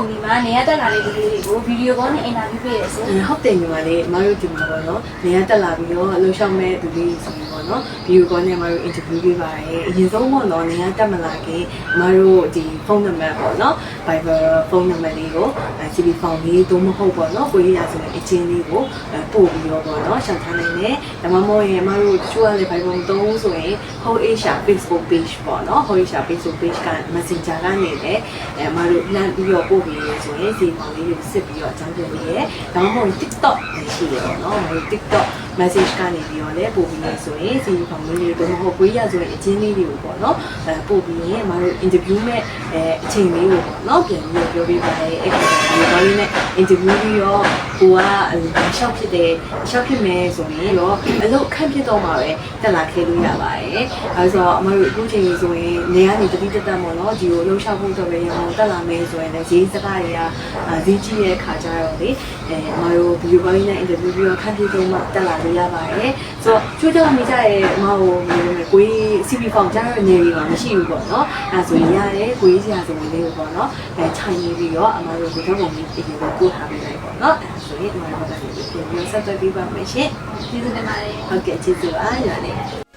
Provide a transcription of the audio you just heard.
ကုမ္ပဏီမှာနေရာတက်လာတဲ့လူတွေကိုဗီဒီယိုကောနဲ့အင်တာဗျူးပေးရဆိုဟုတ်တယ်ညီမလေးမတို့ဒီမှာပေါ့နော်နေရာတက်လာပြီးတော့လှူရှောက်မဲ့သူလေးဆို ပြီးပေါ့နော်ဗီဒီယိုကောနဲ့မတို့အင်တာဗျူးပေးပါတယ်အရင်ဆုံးပေါ့နော်နေရာတက်မလာခင်မတို့ဒီဖုန်းနံပါတ်ပေါ့နော် Viber ဖုန်းနံပါတ်လေးကို CB ဖောင်လေးသို့မဟုတ်ပေါ့နော်ကိုရရဆိုတဲ့အချင်းလေးကိုပို့ပြီးတော့ပေါ့နော်ရှောက်ထားနိုင်တယ်ဒါမှမဟုတ်ရင်မတို့တချို့ကလည်း Viber သုံးဆိုရင် Whole Asia Facebook page ပေါ့နော် Whole Asia Facebook page က Messenger ကနေလည်းအဲမတို့လမ်းပြီးတော့ပို့ပြီးရဆိုရင် CB ဖောင်လေးကိုစစ်ပြီးတော့အကြောင်းပြနေရဲဒါမှမဟုတ် TikTok လည်းရှိတယ်ပေါ့နော်မတို့ TikTok message ကနေပြီးတော့လည်းပို့ပြီးရဆိုရင် CB ဖောင်လေးတွေတော့မဟုတ်ကိုရရဆိုရင်အချင်းလေးတွေကိုပေါ့နော်အဲပို့ပြီးရင်မတို့ interview မဲ့အဲအချိန်လေးကိုပေါ့နော်ပြန်ပြီးတော့ပြောပြပါတယ်အဲ့ဒီဒီဘာ လေးနဲ့ interview ပြီးတော့ကိုကရှောက်ဖြစ်တယ်ရှောက်ဖြစ်မယ်ဆိုရင်တော့အလုပ်ခန့်ဖြစ်တော့မှာပဲတက်လာခဲ့လို့ရပါတယ်အဲဆိုတော့အမတို့အခုချိန်ကြီးဆိုရင်နေကနေတတိတက်တက်ပေါ့နော်ဒီကိုလှုပ်ရှားဖို့တော့ပဲရအောင်တက်လာမယ်ဆိုရင်လည်းဈေးစကားတွေကဈေးကြီးရဲ့ခါကြတော့လေအဲအမတို့ဗီဒီယိုကောင်းနဲ့ interview ပြီးတော့ခန့်ဖြစ်တော့မှတက်လာလို့ရပါတယ်ဆိုတော့ချိုးကြောင်မိကြရဲ့အမကိုကိုကြီး CV form ကြားရနေပြီမှာမရှိဘူးပေါ့နော်အဲဆိုရင်ရတယ်ကိုကြီးဆရာဆိုရင်လေးပေါ့နော်အဲခြိုင်နေပြီးတော့အမတို့ဒီတော့ပုံကြီးဒီကိုကိုထားပေးလိုက်ပေါ့နော်အဲဆိုရင်အမတို့ကလည်းပြန်ပြီးဆက်သွယ်ပေးပါမယ်ရှင်ကျေးဇူးတင်ပါတယ်ဟုတ်ကဲ့ကျေးဇူးပါရတယ်